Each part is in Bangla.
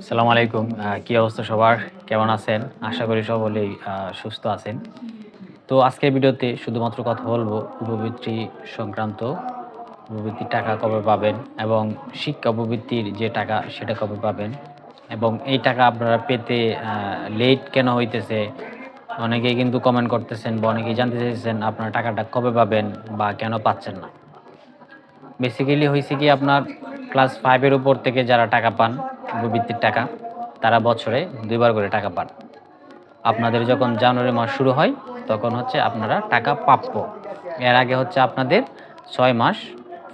আসসালামু আলাইকুম। কি অবস্থা সবার? কেমন আছেন? আশা করি সকলেই সুস্থ আছেন। তো আজকের ভিডিওতে শুধুমাত্র কথা বলব উপবৃত্তি সংক্রান্ত উপবৃত্তির টাকা কবে পাবেন এবং শিক্ষা উপবৃত্তির যে টাকা সেটা কবে পাবেন এবং এই টাকা আপনারা পেতে লেট কেন হইতেছে? অনেকেই কিন্তু কমেন্ট করতেছেন বা অনেকেই জানতে চাইছেন আপনার টাকাটা কবে পাবেন বা কেন পাচ্ছেন না। বেসিক্যালি হয়েছে কি আপনার ক্লাস ফাইভের উপর থেকে যারা টাকা পান উপবৃত্তির টাকা, তারা বছরে দুইবার করে টাকা পান। আপনাদের যখন জানুয়ারি মাস শুরু হয়, তখন হচ্ছে আপনারা টাকা প্রাপ্য। এর আগে হচ্ছে আপনাদের ছয় মাস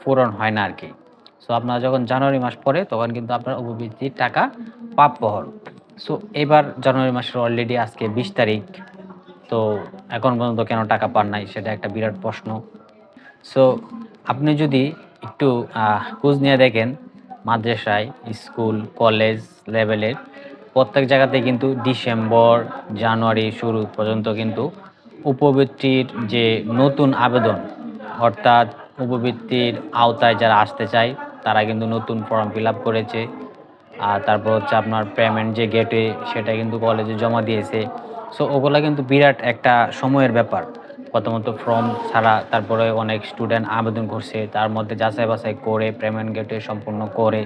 পূরণ হয় না আর কি। সো আপনারা যখন জানুয়ারি মাস পড়ে, তখন কিন্তু আপনার উপবৃত্তির টাকা প্রাপ্য হন। সো এবার জানুয়ারি মাসের অলরেডি আজকে বিশ তারিখ। তো, এখন পর্যন্ত কেন টাকা পান নাই, সেটা একটা বিরাট প্রশ্ন। সো আপনি যদি একটু খোঁজ নিয়ে দেখেন মাদ্রাসায়, স্কুল, কলেজ লেভেলের প্রত্যেক জায়গাতে কিন্তু ডিসেম্বর, জানুয়ারি শুরু পর্যন্ত কিন্তু উপবৃত্তির যে নতুন আবেদন, অর্থাৎ উপবৃত্তির আওতায় যারা আসতে চায়, তারা কিন্তু নতুন ফর্ম ফিল আপ করেছে। আর তারপর হচ্ছে আপনার পেমেন্ট যে গেটে সেটা কিন্তু কলেজে জমা দিয়েছে। সো ওগুলা কিন্তু বিরাট একটা সময়ের ব্যাপার। প্রথমত ফর্ম ছাড়া তারপরে অনেক স্টুডেন্ট আবেদন করছে, তার মধ্যে যাচাই বাছাই করে পেমেন্ট গেটে সম্পূর্ণ করে,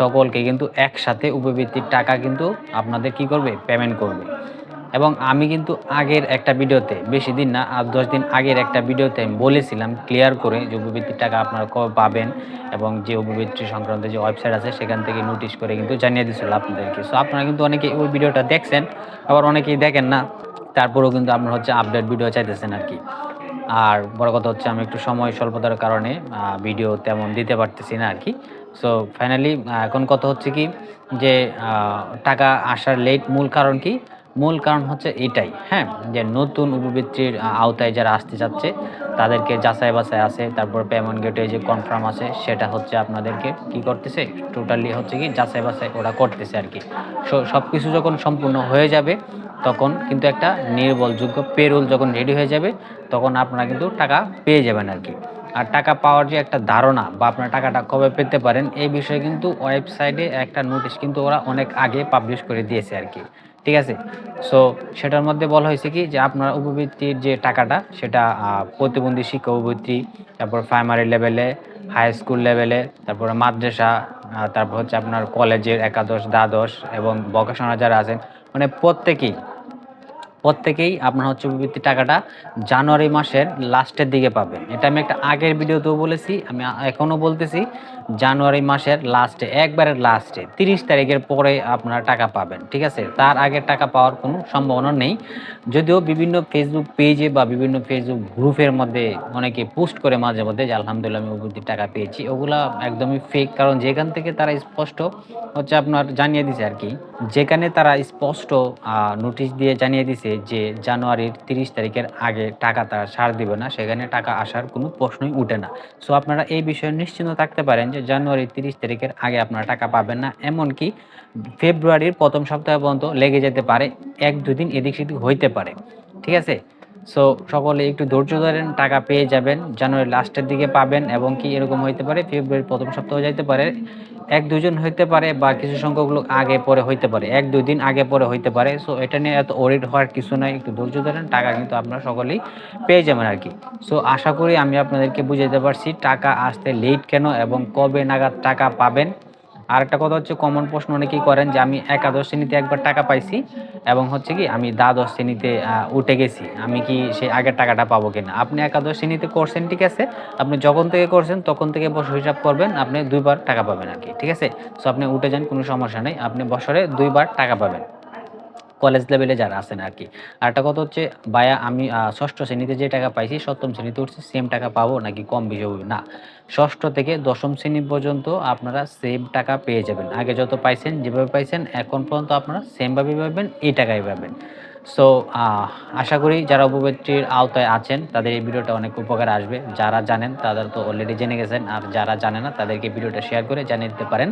সকলকে কিন্তু একসাথে উপবৃত্তির টাকা কিন্তু আপনাদের কি করবে? পেমেন্ট করবে। এবং আমি কিন্তু আগের একটা ভিডিওতে, বেশি দিন না আর দশ দিন আগের একটা ভিডিওতে আমি বলেছিলাম ক্লিয়ার করে যে উপবৃত্তির টাকা আপনারা কবে পাবেন এবং যে উপবৃত্তি সংক্রান্ত যে ওয়েবসাইট আছে, সেখান থেকে নোটিশ করে কিন্তু জানিয়ে দিয়েছিল আপনাদেরকে। সো আপনারা কিন্তু অনেকে ওই ভিডিওটা দেখছেন, আবার অনেকেই দেখেন না। তারপরেও কিন্তু আপনার হচ্ছে আপডেট ভিডিও চাইতেছেন আর কি। আর বড় কথা হচ্ছে আমি একটু সময় স্বল্পতার কারণে ভিডিও তেমন দিতে পারতেছি না আর কি। সো ফাইনালি এখন কথা হচ্ছে কি যে টাকা আসার লেট মূল কারণ কি? মূল কারণ হচ্ছে এটাই হ্যাঁ? যে নতুন উপবৃত্তির আওতায় যারা আসতে চাচ্ছে, তাদেরকে যাচাই বাছাই আছে, তারপর পেমেন্ট গেটে যে কনফার্ম আছে, সেটা হচ্ছে আপনাদেরকে কি করতেছে? টোটালি হচ্ছে কি যাচাই বাছাই ওরা করতেছে আর কি। সব কিছু যখন সম্পূর্ণ হয়ে যাবে, তখন কিন্তু একটা নির্ভরযোগ্য পেরোল যখন রেডি হয়ে যাবে, তখন আপনারা কিন্তু টাকা পেয়ে যাবেন আর কি। আর টাকা পাওয়ার যে একটা ধারণা বা আপনার টাকাটা কবে পেতে পারেন, এই বিষয়ে কিন্তু ওয়েবসাইটে একটা নোটিশ কিন্তু ওরা অনেক আগে পাবলিশ করে দিয়েছে আর কি। ঠিক আছে? সো সেটার মধ্যে বলা হয়েছে কি যে আপনার উপবৃত্তির যে টাকাটা, সেটা প্রতিবন্ধী শিক্ষা উপবৃত্তি তারপর প্রাইমারি লেভেলে হাই স্কুল লেভেলে তারপরে মাদ্রাসা তারপর হচ্ছে আপনার কলেজের একাদশ, দ্বাদশ এবং ভোকেশনাল যারা আছেন মানে প্রত্যেকেই প্রত্যেকেই আপনার হচ্ছে উপবৃত্তি টাকাটা জানুয়ারি মাসের লাস্টের দিকে পাবেন এটা আমি একটা আগের ভিডিওতেও বলেছি, আমি এখনও বলতেছি, জানুয়ারি মাসের লাস্টে, একবারের লাস্টে, তিরিশ তারিখের পরে আপনারা টাকা পাবেন, ঠিক আছে? তার আগে টাকা পাওয়ার কোনো সম্ভাবনা নেই। যদিও বিভিন্ন ফেসবুক পেজে বা বিভিন্ন ফেসবুক গ্রুপের মধ্যে অনেকে পোস্ট করে মাঝে মধ্যে যে, আলহামদুলিল্লাহ, আমি উপবৃত্তির টাকা পেয়েছি। ওগুলা একদমই ফেক কারণ যেখান থেকে তারা স্পষ্ট হচ্ছে আপনার জানিয়ে দিছে আর কি। যেখানে তারা স্পষ্ট নোটিশ দিয়ে জানিয়ে দিছে যে জানুয়ারির তিরিশ তারিখের আগে টাকা তারা ছাড় দিবে না, সেখানে টাকা আসার কোনো প্রশ্নই উঠে না। সো আপনারা এই বিষয়ে নিশ্চিন্ত থাকতে পারেন যে জানুয়ারির তিরিশ তারিখের আগে আপনারা টাকা পাবেন না, এমনকি ফেব্রুয়ারির প্রথম সপ্তাহ পর্যন্ত লেগে যেতে পারে, এক দুদিন এদিক সেদিক হইতে পারে। ঠিক আছে? সো সকলে একটু ধৈর্য ধরেন, টাকা পেয়ে যাবেন, জানুয়ারি লাস্টের দিকে পাবেন এবং কি এরকম হইতে পারে, ফেব্রুয়ারির প্রথম সপ্তাহ যাইতে পারে। এক দুজন হইতে পারে বা কিছু সংখ্যক লোক আগে পরে হইতে পারে, এক দুই দিন আগে পরে হইতে পারে। সো এটা নিয়ে এত ওরিড হওয়ার কিছু নাই, একটু ধৈর্য ধরেন, টাকা কিন্তু আপনারা সকলেই পেয়ে যাবেন আর কি। সো আশা করি আমি আপনাদেরকে বুঝাইতে পারছি, টাকা আসতে লেট কেন এবং কবে নাগাদ টাকা পাবেন। আর একটা কথা হচ্ছে কমন প্রশ্ন অনেকেই করেন যে আমি একাদশ শ্রেণীতে একবার টাকা পাইছি এবং হচ্ছে কি আমি দ্বাদশ শ্রেণীতে উঠে গেছি। আমি কি সেই আগের টাকাটা পাবো কিনা? আপনি একাদশ শ্রেণীতে করছেন, ঠিক আছে? আপনি যখন থেকে করছেন, তখন থেকে বছর হিসাব করবেন, আপনি দুইবার টাকা পাবেন আর কি, ঠিক আছে? সো আপনি উঠে যান, কোনো সমস্যা নেই। আপনি বছরে দুইবার টাকা পাবেন। কলেজ লেভেলে যারা আছেন আর কি আর একটা কথা হচ্ছে, ভাইয়া, আমি ষষ্ঠ শ্রেণীতে যে টাকা পাইছি, সপ্তম শ্রেণীতে উঠছি সেম টাকা পাবো নাকি কম বেশি হবে? না। ষষ্ঠ থেকে দশম শ্রেণি পর্যন্ত আপনারা সেম টাকা পেয়ে যাবেন। আগে যত পাইছেন, যেভাবে পাইছেন, এখন পর্যন্ত আপনারা সেমভাবে পাবেন, এই টাকাই পাবেন। সো আশা করি যারা উপবৃত্তির আওতায় আছেন, তাদের এই ভিডিওটা অনেক উপকার আসবে। যারা জানেন, তাদের তো অলরেডি জেনে গেছেন। আর যারা জানে না, তাদেরকে ভিডিওটা শেয়ার করে জানিয়ে দিতে পারেন।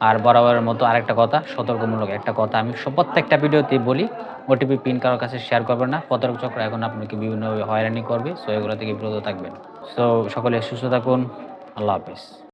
আর বরাবরের মতো আরেকটা কথা, সতর্কমূলক একটা কথা। আমি প্রত্যেকটা ভিডিওতেই বলি ওটিপি পিন কারোর কাছে শেয়ার করবেন না। প্রতারক চক্র এখন আপনাকে বিভিন্নভাবে হয়রানি করবে, সো এগুলো থেকে বিরত থাকবেন। সো সকলে সুস্থ থাকুন। আল্লাহ হাফিজ।